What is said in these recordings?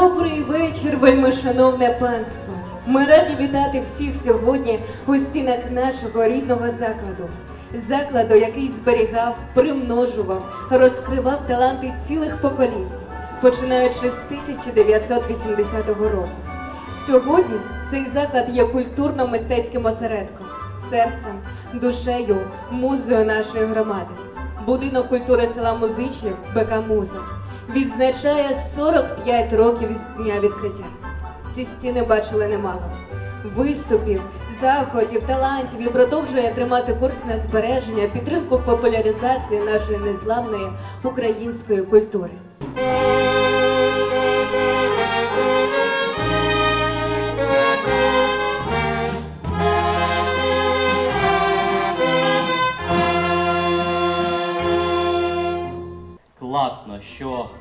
Добрий вечір, вельми шановне панство. Ми раді вітати всіх сьогодні у стінах нашого рідного закладу. Закладу, який зберігав, примножував, розкривав таланти цілих поколінь, починаючи з 1980 року. Сьогодні цей заклад є культурно-мистецьким осередком, серцем, душею, музою нашої громади. Будинок культури села Музичів БК Муза відзначає 45 років з дня відкриття. Ці стіни бачили немало. Виступів, заходів, талантів і продовжує тримати курс на збереження, підтримку популяризації нашої незламної української культури.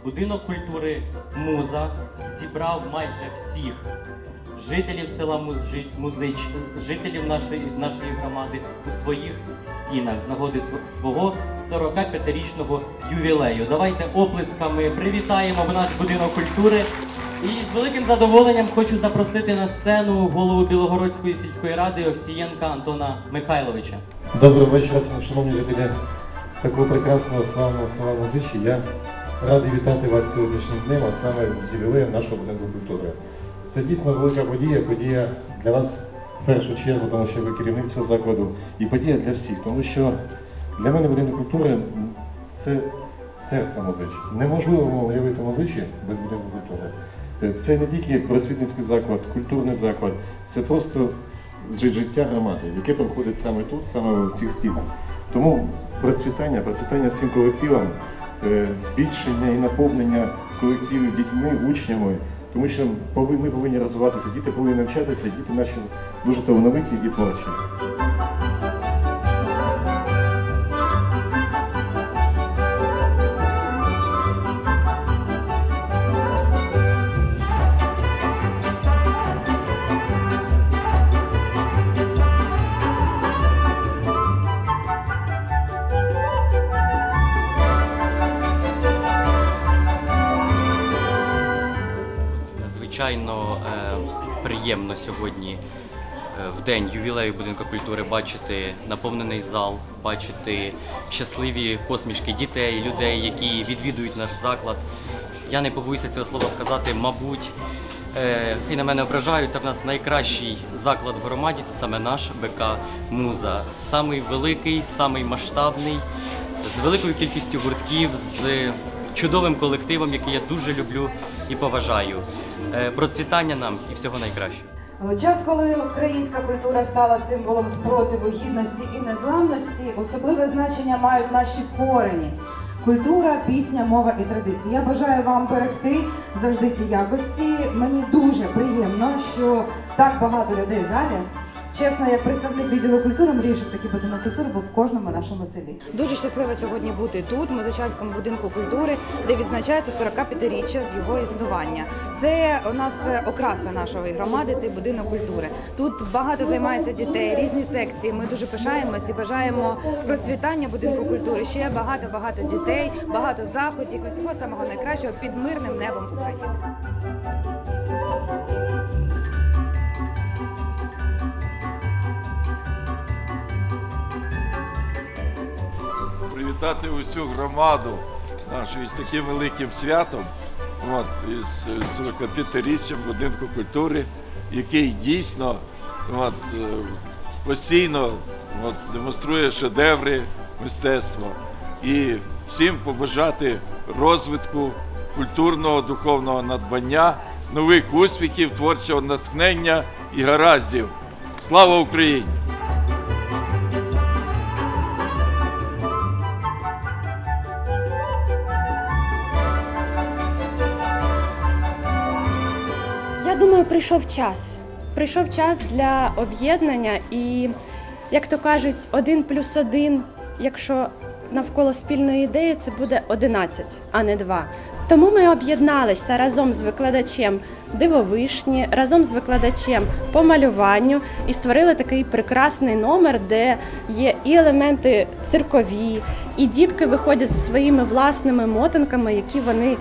Будинок культури Муза зібрав майже всіх жителів села Музжи- Музич, жителів нашої, нашої громади у своїх стінах з нагоди свого 45-річного ювілею. Давайте оплесками привітаємо в наш будинок культури. І з великим задоволенням хочу запросити на сцену голову Білогородської сільської ради Овсієнка Антона Михайловича. Доброго вечора, шановні жителі такого прекрасного славного села Музичі. Я радий вітати вас сьогоднішнім днем, а саме з ювілеєм нашого будинку культури. Це дійсно велика подія, подія для вас в першу чергу, тому що ви керівник цього закладу, і подія для всіх, тому що для мене будинок культури це серце музичі. Неможливо уявити музичі без будинку культури. Е, Це не тільки просвітницький заклад, культурний заклад, це просто життя громади, яке проходить саме тут, саме в цих стінах. Тому процвітання, процвітання всім колективам, збільшення і наповнення колективів дітьми, учнями, тому що ми повинні розвиватися, діти повинні навчатися, діти наші дуже талановиті і творчі. Надзвичайно е, приємно сьогодні е, в день ювілею будинку культури бачити наповнений зал, бачити щасливі посмішки дітей, людей, які відвідують наш заклад. Я не побоюся цього слова сказати, мабуть, е, і на мене ображаються. В нас найкращий заклад в громаді це саме наш БК Муза. Самий великий, самий масштабний, з великою кількістю гуртків, з чудовим колективом, який я дуже люблю і поважаю. Е, Процвітання нам і всього найкращого. Час, коли українська культура стала символом спротиву, гідності і незламності, особливе значення мають наші корені. Культура, пісня, мова і традиції. Я бажаю вам берегти завжди ці якості. Мені дуже приємно, що так багато людей в залі. Чесно, як представник відділу культури, мрію, щоб такий будинок культури був в кожному нашому селі. Дуже щаслива сьогодні бути тут, в Музичанському будинку культури, де відзначається 45-річчя з його існування. Це у нас окраса нашої громади, цей будинок культури. Тут багато займається дітей, різні секції. Ми дуже пишаємось і бажаємо процвітання будинку культури. Ще багато багато дітей, багато заходів і всього самого найкращого під мирним небом України. Привітати усю громаду нашу із таким великим святом, от, із 45-річчям будинку культури, який дійсно от, е, постійно от, демонструє шедеври мистецтва. І всім побажати розвитку культурного духовного надбання, нових успіхів, творчого натхнення і гараздів. Слава Україні! Думаю, прийшов час. Прийшов час для об'єднання і, як то кажуть, один плюс один, якщо навколо спільної ідеї, це буде 11, а не 2. Тому ми об'єдналися разом з викладачем дивовишні, разом з викладачем по малюванню і створили такий прекрасний номер, де є і елементи циркові, і дітки виходять зі своїми власними мотанками, які вони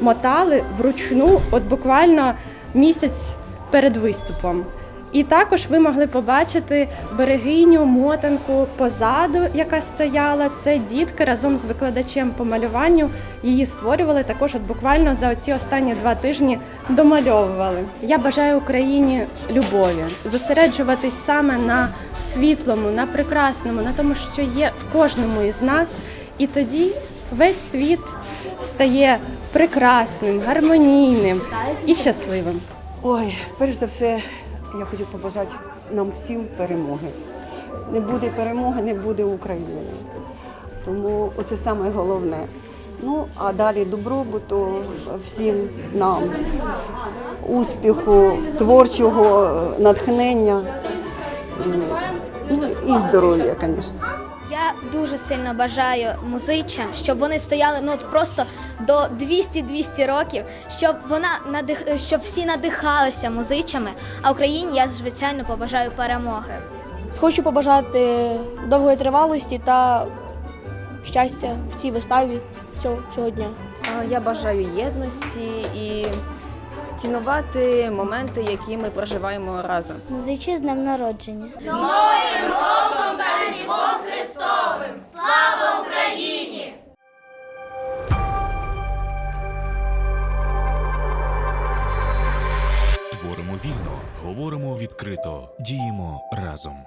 мотали вручну, от буквально місяць перед виступом. І також ви могли побачити берегиню, мотанку позаду, яка стояла. Це дітки разом з викладачем по малюванню її створювали. Також от буквально за оці останні два тижні домальовували. Я бажаю Україні любові, зосереджуватись саме на світлому, на прекрасному, на тому, що є в кожному із нас. І тоді весь світ стає прекрасним, гармонійним і щасливим. Ой, перш за все, я хочу побажати нам всім перемоги. Не буде перемоги, не буде України. Тому оце саме головне. Ну, а далі добробуту всім нам, успіху, творчого е, натхнення ну, і здоров'я, звісно. Дуже сильно бажаю музичам, щоб вони стояли ну от просто до 200-200 років, щоб вона надих... щоб всі надихалися музичами. А Україні я звичайно побажаю перемоги. Хочу побажати довгої тривалості та щастя в цій виставі цього, цього дня. Я бажаю єдності і цінувати моменти, які ми проживаємо разом. Музичі з днем народження. Творимо вільно, говоримо відкрито, діємо разом.